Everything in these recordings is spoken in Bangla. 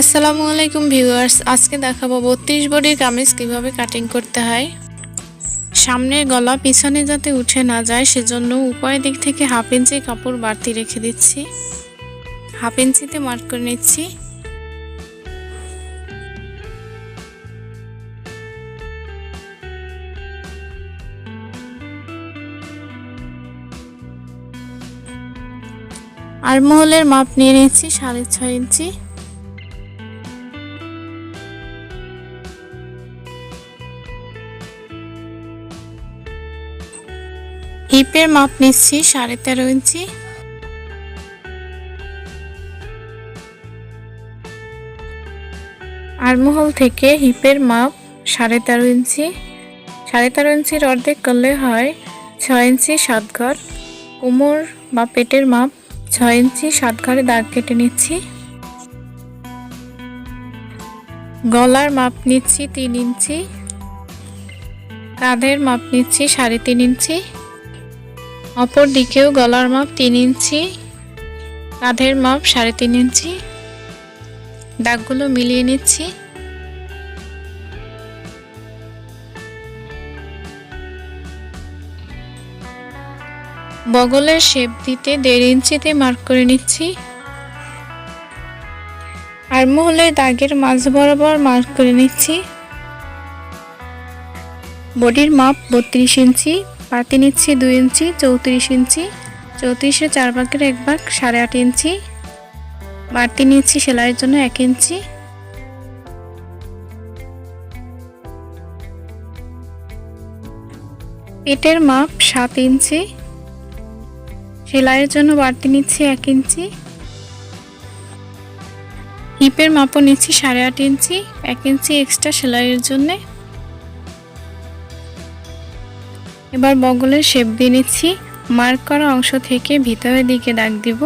আসসালামু আলাইকুম ভিউয়ার্স, আজকে দেখাবো বত্রিশ বডির কামিজ কীভাবে কাটিং করতে হয়। সামনের গলা পিছনে যাতে উঠে না যায়, সেজন্য উপরের দিক থেকে হাফ ইঞ্চি কাপড় বাড়তি রেখে দিচ্ছি। হাফ ইঞ্চিতে মার্ক করে নিচ্ছি। আর মহলের মাপ নিয়ে নিচ্ছি সাড়ে ছয় ইঞ্চি। হিপের মাপ নিচ্ছি সাড়ে তেরো ইঞ্চি। আরমহল থেকে হিপের মাপ সাড়ে তেরো ইঞ্চি। সাড়ে তেরো ইঞ্চির অর্ধেক করলে হয় ছয় ইঞ্চি সাত ঘর। কোমর বা পেটের মাপ ছয় ইঞ্চি সাত ঘরে দাগ কেটে নিচ্ছি। গলার মাপ নিচ্ছি তিন ইঞ্চি। কাঁধের মাপ নিচ্ছি সাড়ে তিন ইঞ্চি। অপর দিকেও গলার মাপ তিন ইঞ্চি, কাঁধের মাপ সাড়ে তিন ইঞ্চি। দাগগুলো মিলিয়ে নিচ্ছি। বগলের শেপ দিতে দেড় ইঞ্চিতে মার্ক করে নিচ্ছি। আর মহলের দাগের মাঝ বরাবর মার্ক করে নিচ্ছি। বডির মাপ বত্রিশ ইঞ্চি পাতি নিচ্ছি দুই ইঞ্চি, চৌত্রিশ ইঞ্চি। চৌত্রিশে চার ভাগের এক ভাগ সাড়ে আট ইঞ্চি। বাড়তি নিচ্ছি সেলাইয়ের জন্য এক ইঞ্চি। পেটের মাপ সাত ইঞ্চি। সেলাইয়ের জন্য বাড়তি নিচ্ছি এক ইঞ্চি। হিপের মাপও নিচ্ছি সাড়ে আট ইঞ্চি। এক ইঞ্চি এক্সট্রা সেলাইয়ের জন্যে এবার বগলের শেপ দিয়ে নিচ্ছি। মার্ক করা অংশ থেকে ভিতরের দিকে দাগ দিব।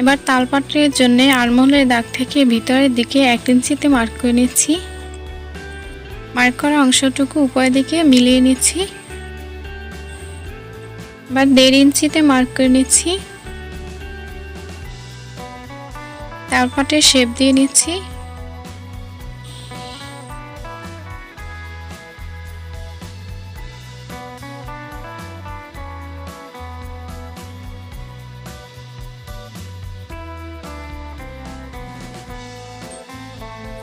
এবার তালপাত্রের জন্য আরমোলের দাগ থেকে ভিতরের দিকে এক ইঞ্চিতে মার্ক করে নিচ্ছি। মার্ক করা অংশটুকু উপরের দিকে মিলিয়ে নিচ্ছি। এবার দেড় ইঞ্চিতে মার্ক করে নিচ্ছি। তারপরে শেপ দিয়ে নিচ্ছি।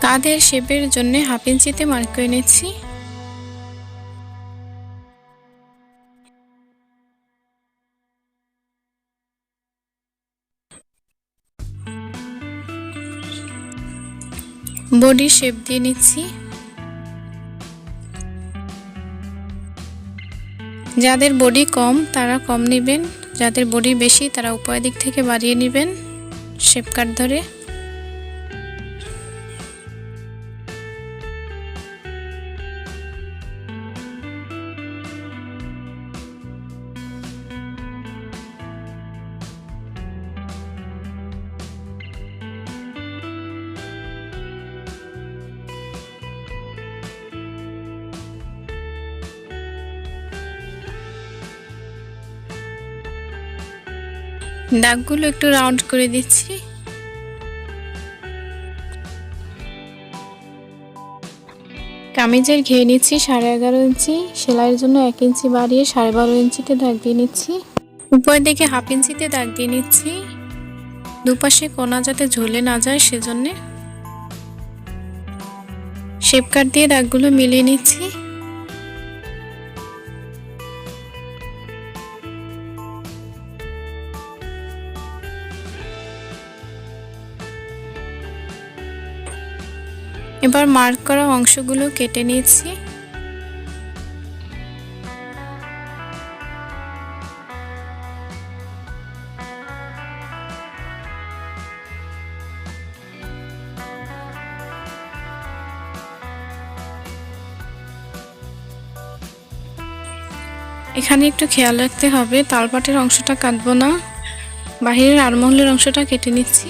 কাঁধের শেপের জন্য হাফ ইঞ্চিতে মার্ক করে নিচ্ছি। বডি শেপ দিয়ে নিচ্ছি। যাদের বডি কম, তারা কম নেবেন। যাদের বডি বেশি, তারা উপায় দিক থেকে বাড়িয়ে নেবেন শেপ কাট ধরে। দাগগুলো একটু রাউন্ড করে দিচ্ছি। কামিজের ঘেয়ে নিচ্ছি সাড়ে এগারো ইঞ্চি, সেলাইয়ের জন্য এক ইঞ্চি বাড়িয়ে সাড়ে বারো ইঞ্চিতে দাগ দিয়ে নিচ্ছি। উপরের দিকে হাফ ইঞ্চিতে দাগ দিয়ে নিচ্ছি। দুপাশে কোনা যাতে ঝুলে না যায় সেজন্যে। শেপ কাট দিয়ে দাগগুলো মিলিয়ে নিচ্ছি। এবার মার্ক করা অংশগুলো কেটে নিয়েছি। এখানে একটু খেয়াল রাখতে হবে, তালপাটের অংশটা কাটবো না। বাহিরের আরমহলের অংশটা কেটে নিচ্ছি।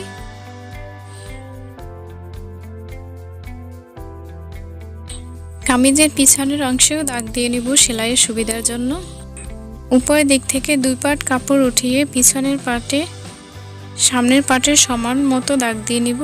কামিজের পিছনের অংশেও দাগ দিয়ে নিব সেলাইয়ের সুবিধার জন্য। উপরের দিক থেকে দুই পাট কাপড় উঠিয়ে পিছনের পাটে, সামনের পাটের সমান মতো দাগ দিয়ে নিব।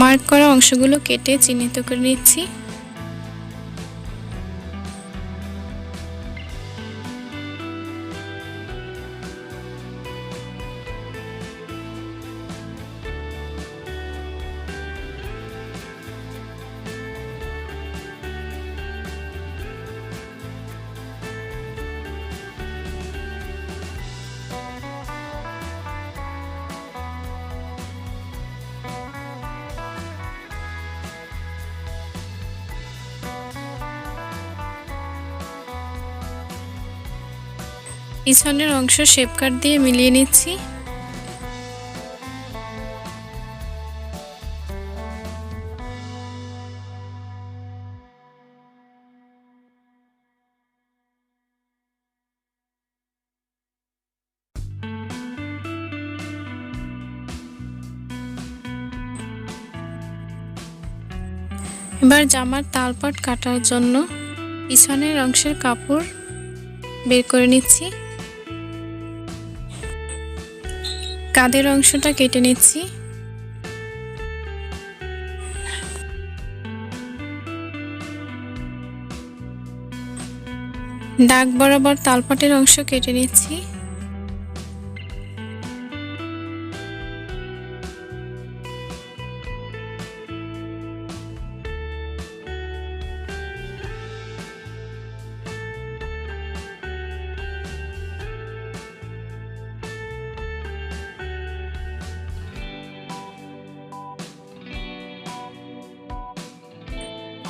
মার্ক করা অংশগুলো কেটে চিহ্নিত করে নিচ্ছি। পিছনের অংশ শেপ কাট দিয়ে মিলিয়ে নিচ্ছি। এবার জামার তালপাট কাটার জন্য পিছনের অংশের কাপড় বের করে নিচ্ছি। কাদের অংশটা কেটে নিচ্ছি। দাগ বরাবর তালপাটের অংশ কেটে নিচ্ছি।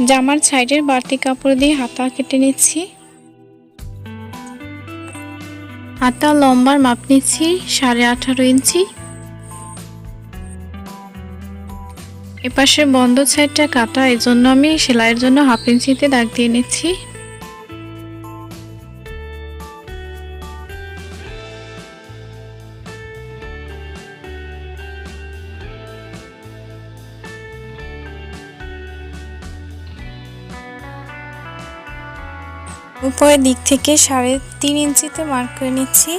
জামার সাইডের বাড়তি কাপড় দিয়ে হাতা কেটে নিচ্ছি। হাতা লম্বার মাপ নিচ্ছি, সাড়ে আঠারো ইঞ্চি। এপাশে বন্ধ সাইডটা কাটা এই জন্য আমি সেলাইয়ের জন্য হাফ ইঞ্চিতে দাগ দিয়ে নিচ্ছি। উপরের দিক থেকে সাড়ে তিন ইঞ্চিতে মার্ক করে নিচ্ছি।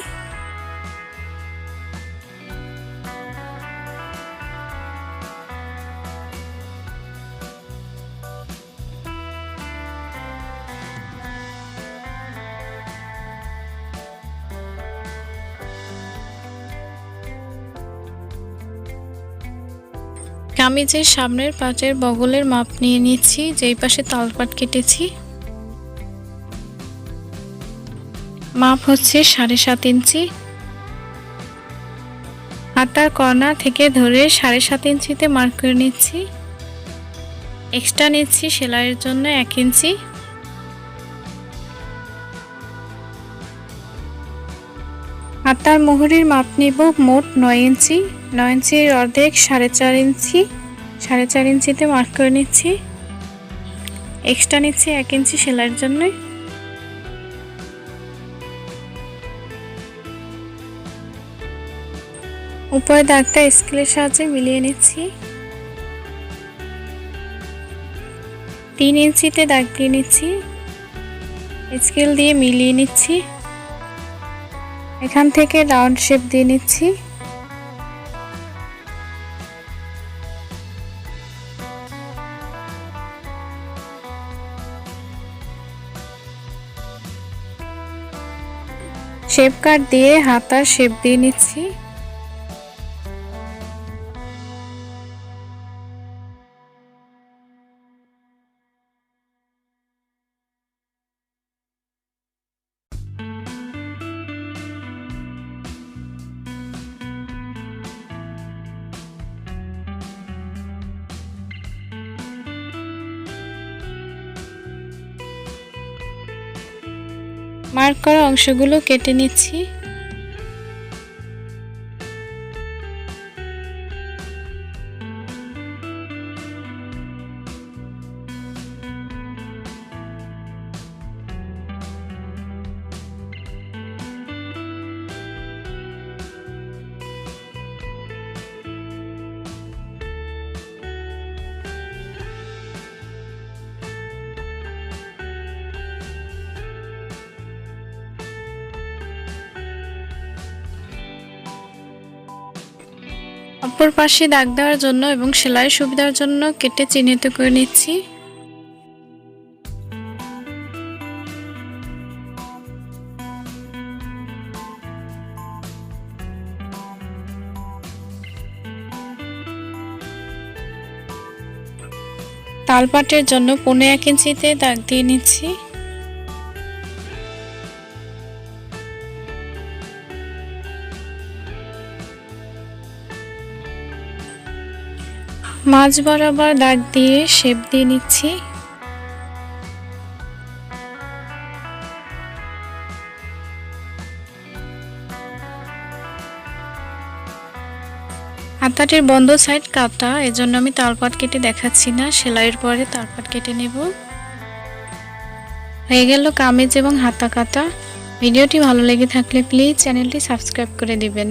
কামিজের সামনের পাটের বগলের মাপ নিয়ে নিচ্ছি, যেই পাশে তালপাট কেটেছি মাপ হচ্ছে সাড়ে সাত ইঞ্চি। হাতার কর্নার থেকে ধরে সাড়ে সাত ইঞ্চিতে মার্ক করে নিচ্ছি। এক্সট্রা নিচ্ছি সেলাইয়ের জন্য এক ইঞ্চি। হাতার মোহরের মাপ নিব মোট নয় ইঞ্চি। নয় ইঞ্চির অর্ধেক সাড়ে চার ইঞ্চি। সাড়ে চার ইঞ্চিতে মার্ক করে নিচ্ছি। এক্সট্রা নিচ্ছি এক ইঞ্চি সেলাইয়ের জন্যই উপরে দাগটা স্কেলের সাহায্যে মিলিয়ে নিচ্ছি। তিন ইঞ্চিতে দাগ দিয়ে নিচ্ছি। স্কেল দিয়ে মিলিয়ে নিচ্ছি। এখান থেকে রাউন্ড শেপ দিয়ে নিচ্ছি। শেপ কাট দিয়ে হাতার শেপ দিয়ে নিচ্ছি। মার্ক করা অংশগুলো কেটে নিচ্ছি। অপর পাশে দাগ দেওয়ার জন্য এবং সেলাই সুবিধার জন্য কেটে চিহ্নিত করে নিচ্ছি। তালপাটের জন্য পনেরো এক ইঞ্চিতে দাগ দিয়ে নিচ্ছি। মাছ বরাবর দাগ দিয়ে শেপ দিয়ে নিচ্ছি। হাতাটির বন্ধ সাইড কাটা, এজন্য আমি তালপাট কেটে দেখাচ্ছি না, সেলাইয়ের পরে তালপাট কেটে নেব। হয়ে গেল কামিজ এবং হাতা কাটা। ভিডিওটি ভালো লেগে থাকলে প্লিজ চ্যানেলটি সাবস্ক্রাইব করে দিবেন।